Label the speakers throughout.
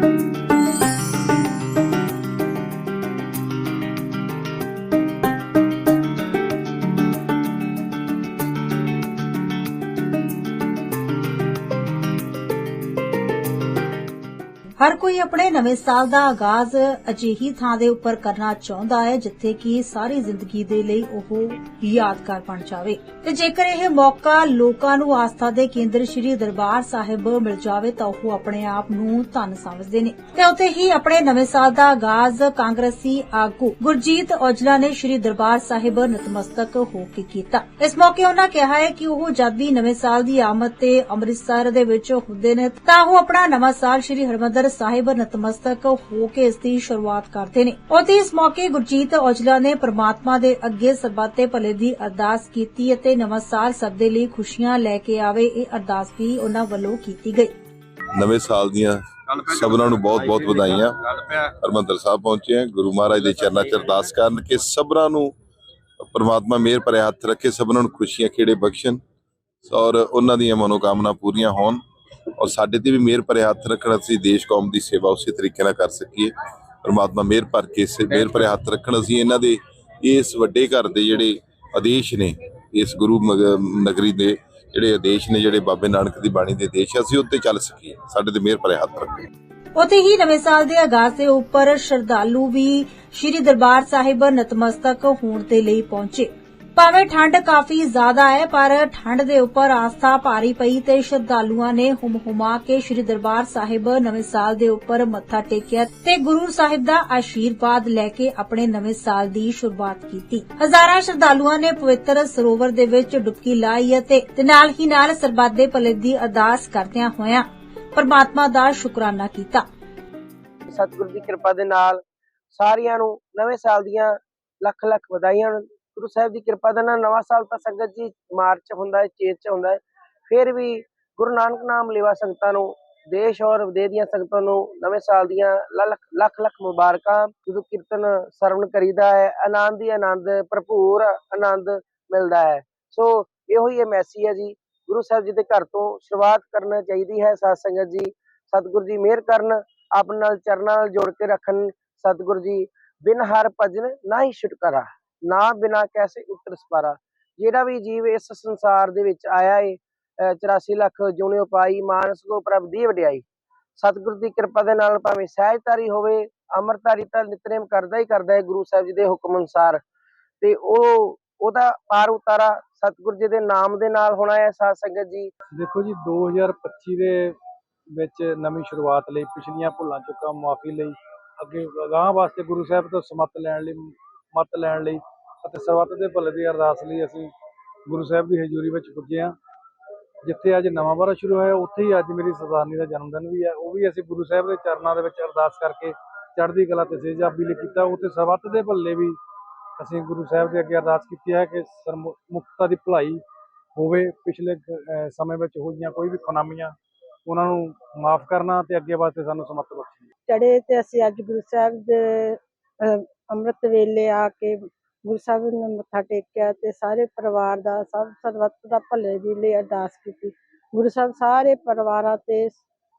Speaker 1: Bye. ਹਰ ਕੋਈ ਆਪਣੇ ਨਵੇਂ ਸਾਲ ਦਾ ਆਗਾਜ਼ ਅਜਿਹੀ ਥਾਂ ਦੇ ਉੱਪਰ ਕਰਨਾ ਚਾਹੁੰਦਾ ਹੈ ਜਿੱਥੇ ਕਿ ਸਾਰੀ ਜ਼ਿੰਦਗੀ ਦੇ ਲਈ ਉਹ ਯਾਦਗਾਰ ਬਣ ਜਾਵੇ। ਤੇ ਜੇਕਰ ਇਹ ਮੌਕਾ ਲੋਕਾਂ ਨੂੰ ਆਸਥਾ ਦੇ ਕੇਂਦਰ ਸ੍ਰੀ ਦਰਬਾਰ ਸਾਹਿਬ ਮਿਲ ਜਾਵੇ ਤਾਂ ਉਹ ਆਪਣੇ ਆਪ ਨੂੰ ਧੰਨ ਸਮਝਦੇ ਨੇ। ਤੇ ਉੱਥੇ ਹੀ ਆਪਣੇ ਨਵੇਂ ਸਾਲ ਦਾ ਆਗਾਜ਼ ਕਾਂਗਰਸੀ ਆਗੂ ਗੁਰਜੀਤ ਔਜਲਾ ਨੇ ਸ੍ਰੀ ਦਰਬਾਰ ਸਾਹਿਬ ਨਤਮਸਤਕ ਹੋ ਕੇ ਕੀਤਾ। ਇਸ ਮੌਕੇ ਉਹਨਾਂ ਕਿਹਾ ਹੈ ਕਿ ਉਹ ਜਦ ਵੀ ਨਵੇਂ ਸਾਲ ਦੀ ਆਮਦ ਤੇ ਅੰਮ੍ਰਿਤਸਰ ਦੇ ਵਿੱਚ ਹੁੰਦੇ ਨੇ ਤਾਂ ਉਹ ਆਪਣਾ ਨਵਾਂ ਸਾਲ ਸ੍ਰੀ ਹਰਿਮੰਦਰ ਸਾਹਿਬ ਨਤਮਸਤਕ ਹੋ ਕੇ ਇਸ ਦੀ ਸ਼ੁਰੂਆਤ ਕਰਦੇ ਨੇ। ਉਹਦੇ ਇਸ ਮੌਕੇ ਗੁਰਜੀਤ ਔਜਲਾ ਨੇ ਪ੍ਰਮਾਤਮਾ ਦੇ ਅੱਗੇ ਸਰਬੱਤ ਦੇ ਭਲੇ ਦੀ ਅਰਦਾਸ ਕੀਤੀ ਅਤੇ ਨਵਾਂ ਸਾਲ ਸਭ ਦੇ ਲਈ ਖੁਸ਼ੀਆਂ ਲੈ ਕੇ ਆਵੇ ਇਹ ਅਰਦਾਸ ਵੀ ਉਹਨਾਂ ਵੱਲੋਂ ਕੀਤੀ ਗਈ।
Speaker 2: ਨਵੇਂ ਸਾਲ ਦੀਆਂ ਸਭਨਾਂ ਨੂੰ ਬਹੁਤ-ਬਹੁਤ ਵਧਾਈਆਂ। ਹਰਮੰਦਰ ਸਾਹਿਬ ਪਹੁੰਚੇ ਹਾਂ ਗੁਰੂ ਮਹਾਰਾਜ ਦੇ ਚਰਨਾਂ 'ਚ ਅਰਦਾਸ ਕਰਨ ਕਿ ਸਭਨਾਂ ਨੂੰ ਪ੍ਰਮਾਤਮਾ ਮਿਹਰ ਭਰੇ ਹੱਥ ਰੱਖੇ ਸਭਨਾਂ ਨੂੰ ਖੁਸ਼ੀਆਂ ਖੇੜੇ ਬਖਸ਼ਣ ਔਰ ਉਹਨਾਂ ਦੀਆਂ ਮਨੋਕਾਮਨਾ ਪੂਰੀਆਂ ਹੋਣ। ਔਰ ਸਾਡੇ ਤੇ ਵੀ ਮਿਹਰ ਭਰੇ ਹੱਥ ਰੱਖਣ ਅਸੀਂ ਦੇਸ਼ ਕੌਮ ਦੀ ਸੇਵਾ ਉਸੇ ਤਰੀਕੇ ਨਾਲ ਕਰ ਸਕੀਏ। ਪ੍ਰਮਾਤਮਾ ਮਿਹਰ ਭਰ ਕੇ ਸੇ ਮਿਹਰ ਭਰੇ ਹੱਥ ਰੱਖਣ, ਅਸੀਂ ਇਹਨਾਂ ਦੇ ਇਸ ਵੱਡੇ ਘਰ ਦੇ ਜਿਹੜੇ ਆਦੇਸ਼ ਨੇ, ਇਸ ਗੁਰੂ ਨਗਰੀ ਦੇ ਜਿਹੜੇ ਆਦੇਸ਼ ਨੇ, ਜਿਹੜੇ ਬਾਬੇ ਨਾਨਕ ਦੀ ਬਾਣੀ ਦੇ ਆਦੇਸ਼, ਅਸੀਂ ਉੱਤੇ ਚੱਲ ਸਕੀਏ। ਸਾਡੇ ਤੇ ਮਿਹਰ ਭਰੇ ਹੱਥ ਰੱਖੇ।
Speaker 1: ਉੱਥੇ ਹੀ ਨਵੇਂ ਸਾਲ ਦੇ ਆਗਾਜ਼ ਦੇ ਉੱਪਰ ਸ਼ਰਧਾਲੂ ਵੀ ਸ੍ਰੀ ਦਰਬਾਰ ਸਾਹਿਬ ਨਤਮਸਤਕ ਹੋਣ ਦੇ ਲਈ ਪਹੁੰਚੇ। ਭਾਵੇਂ ਠੰਡ ਕਾਫੀ ਜ਼ਿਆਦਾ ਹੈ, ਪਰ ਠੰਡ ਦੇ ਉੱਪਰ ਆਸਥਾ ਭਾਰੀ ਪਈ ਤੇ ਸ਼ਰਧਾਲੂਆਂ ਨੇ ਹੁਮ ਹੁਮਾ ਕੇ ਸ੍ਰੀ ਦਰਬਾਰ ਸਾਹਿਬ ਨਵੇਂ ਸਾਲ ਦੇ ਉੱਪਰ ਮੱਥਾ ਟੇਕਿਆ ਤੇ ਗੁਰੂ ਸਾਹਿਬ ਦਾ ਆਸ਼ੀਰਵਾਦ ਲੈ ਕੇ ਆਪਣੇ ਨਵੇਂ ਸਾਲ ਦੀ ਸ਼ੁਰੂਆਤ ਕੀਤੀ। ਹਜ਼ਾਰਾਂ ਸ਼ਰਧਾਲੂਆਂ ਨੇ ਪਵਿੱਤਰ ਸਰੋਵਰ ਦੇ ਵਿੱਚ ਡੁਬਕੀ ਲਾਈ ਅਤੇ ਨਾਲ ਹੀ ਨਾਲ ਸਰਬੱਤ ਦੇ ਭਲੇ ਦੀ ਅਰਦਾਸ ਕਰਦਿਆਂ ਹੋਇਆਂ ਪਰਮਾਤਮਾ ਦਾ ਸ਼ੁਕਰਾਨਾ ਕੀਤਾ।
Speaker 3: ਸਤਿਗੁਰੂ ਦੀ ਕਿਰਪਾ ਦੇ ਨਾਲ ਸਾਰਿਆਂ ਨੂੰ ਨਵੇਂ ਸਾਲ ਦੀਆਂ ਲੱਖ ਲੱਖ ਵਧਾਈਆਂ ਗੁਰੂ ਸਾਹਿਬ ਦੀ ਕਿਰਪਾ ਦੇ ਨਾਲ ਨਵਾਂ ਸਾਲ ਤਾਂ ਸੰਗਤ ਜੀ ਮਾਰਚ ਹੁੰਦਾ ਹੈ, ਚੇਤ ਚ ਹੁੰਦਾ ਹੈ। ਫਿਰ ਵੀ ਗੁਰੂ ਨਾਨਕ ਨਾਮ ਲੇਵਾ ਸੰਗਤਾਂ ਨੂੰ, ਦੇਸ਼ ਔਰ ਵਿਦੇਸ਼ ਦੀਆਂ ਸੰਗਤਾਂ ਨੂੰ ਨਵੇਂ ਸਾਲ ਦੀਆਂ ਲੱਖ ਲੱਖ ਲੱਖ ਮੁਬਾਰਕਾਂ। ਜਦੋਂ ਕੀਰਤਨ ਸਰਵਣ ਕਰੀਦਾ ਹੈ, ਆਨੰਦ ਹੀ ਆਨੰਦ, ਭਰਪੂਰ ਆਨੰਦ ਮਿਲਦਾ ਹੈ। ਸੋ ਇਹੋ ਹੀ ਇਹ ਮੈਸੇਜ ਹੈ ਜੀ, ਗੁਰੂ ਸਾਹਿਬ ਜੀ ਦੇ ਘਰ ਤੋਂ ਸ਼ੁਰੂਆਤ ਕਰਨਾ ਚਾਹੀਦੀ ਹੈ ਸਾਧ ਸੰਗਤ ਜੀ। ਸਤਿਗੁਰੂ ਜੀ ਮਿਹਰ ਕਰਨ ਆਪਣੇ ਨਾਲ ਚਰਨਾਂ ਨਾਲ ਜੋੜ ਕੇ ਰੱਖਣ, ਸਤਿਗੁਰੂ ਜੀ ਬਿਨ ਹਰ ਭਜਨ ਨਾ ਹੀ ਛੁਟਕਾਰਾ। ਨਾ ਬਿਨਾ ਕੈਸੇ ਉਤਰ ਸਪਾਰਾ ਜਿਹੜਾ ਵੀ ਜੀਵ ਇਸ ਸੰਸਾਰ ਦੇ ਵਿੱਚ ਆਇਆ ਏ 84 ਲੱਖ ਜੁਣਿਓ ਪਾਈ, ਮਾਨਸ ਕੋ ਪ੍ਰਭ ਦੀ ਵਡਿਆਈ। ਸਤਿਗੁਰੂ ਦੀ ਕਿਰਪਾ ਦੇ ਨਾਲ ਭਾਵੇਂ ਸਹਿਜਤਾਰੀ ਹੋਵੇ ਅਮਰਤਾਰੀ ਤਾਂ ਨਿਤਨੇਮ ਕਰਦਾ ਹੀ ਕਰਦਾ ਹੈ ਗੁਰੂ ਸਾਹਿਬ ਜੀ ਦੇ ਹੁਕਮ ਅਨੁਸਾਰ। ਤੇ ਉਹ, ਉਹਦਾ ਪਾਰ ਉਤਾਰਾ ਸਤਿਗੁਰੂ ਜੀ ਦੇ ਨਾਮ ਦੇ ਨਾਲ ਹੋਣਾ ਹੈ ਸਾਧ ਸੰਗਤ ਜੀ।
Speaker 4: ਦੇਖੋ ਜੀ 2025 ਦੇ ਵਿੱਚ ਨਵੀਂ ਸ਼ੁਰੂਆਤ ਲਈ, ਪਿਛਲੀਆਂ ਭੁੱਲਾਂ ਚੁੱਕਾ ਮਾਫੀ ਲਈ, ਅੱਗੇ ਅਗਾਂਹ ਵਾਸਤੇ ਗੁਰੂ ਸਾਹਿਬ ਤੋਂ ਸਮਤ ਲੈਣ ਲਈ ਮਤ ਲੈਣ ਲਈ ਅਤੇ ਸਰਬੱਤ ਦੇ ਭਲੇ ਦੀ ਅਰਦਾਸ ਲਈ ਅਸੀਂ ਗੁਰੂ ਸਾਹਿਬ ਦੀ ਹਜ਼ੂਰੀ ਵਿੱਚ ਪੁੱਜੇ ਹਾਂ। ਜਿੱਥੇ ਅੱਜ ਨਵਾਂ ਵਰ੍ਹਾ ਸ਼ੁਰੂ ਹੋਇਆ, ਉੱਥੇ ਹੀ ਅੱਜ ਮੇਰੀ ਸਰਦਾਰਨੀ ਦਾ ਜਨਮ ਦਿਨ ਵੀ ਹੈ। ਉਹ ਵੀ ਅਸੀਂ ਗੁਰੂ ਸਾਹਿਬ ਦੇ ਚਰਨਾਂ ਦੇ ਵਿੱਚ ਅਰਦਾਸ ਕਰਕੇ ਚੜ੍ਹਦੀ ਕਲਾ ਤੇ ਸੇਜਾਬੀ ਲਈ ਕੀਤਾ। ਉੱਥੇ ਸਰਬੱਤ ਦੇ ਭਲੇ ਵੀ ਅਸੀਂ ਗੁਰੂ ਸਾਹਿਬ ਦੇ ਅੱਗੇ ਅਰਦਾਸ ਕੀਤੀ ਹੈ ਕਿ ਸਰਮੁ- ਮੁਕਤਾ ਦੀ ਭਲਾਈ ਹੋਵੇ। ਪਿਛਲੇ ਸਮੇਂ ਵਿੱਚ ਹੋਈਆਂ ਕੋਈ ਵੀ ਖੁਨਾਮੀਆਂ ਉਹਨਾਂ ਨੂੰ ਮਾਫ ਕਰਨਾ ਤੇ ਅੱਗੇ ਵਾਸਤੇ ਸਾਨੂੰ ਸਮਰਥ ਬਖਸ਼ਣਾ
Speaker 5: ਚੜੇ ਤੇ ਅਸੀਂ ਅੱਜ ਗੁਰੂ ਸਾਹਿਬ ਦੇ ਅੰਮ੍ਰਿਤ ਵੇਲੇ ਆ ਕੇ ਗੁਰੂ ਸਾਹਿਬ ਨੂੰ ਮੱਥਾ ਟੇਕਿਆ ਤੇ ਸਾਰੇ ਪਰਿਵਾਰ ਦਾ ਸਭ ਸਰਬੱਤ ਦਾ ਭਲੇ ਦੀ ਲਈ ਅਰਦਾਸ ਕੀਤੀ। ਗੁਰੂ ਸਾਹਿਬ ਸਾਰੇ ਪਰਿਵਾਰਾਂ ਤੇ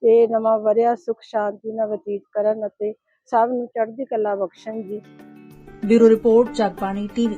Speaker 5: ਇਹ ਨਵਾਂ ਵਰਿਆ ਸੁਖ ਸ਼ਾਂਤੀ ਨਾਲ ਬਤੀਤ ਕਰਨ ਅਤੇ ਸਭ ਨੂੰ ਚੜ੍ਹਦੀ ਕਲਾ ਬਖਸ਼ਣ ਜੀ।
Speaker 1: Bureau report Jagbani TV.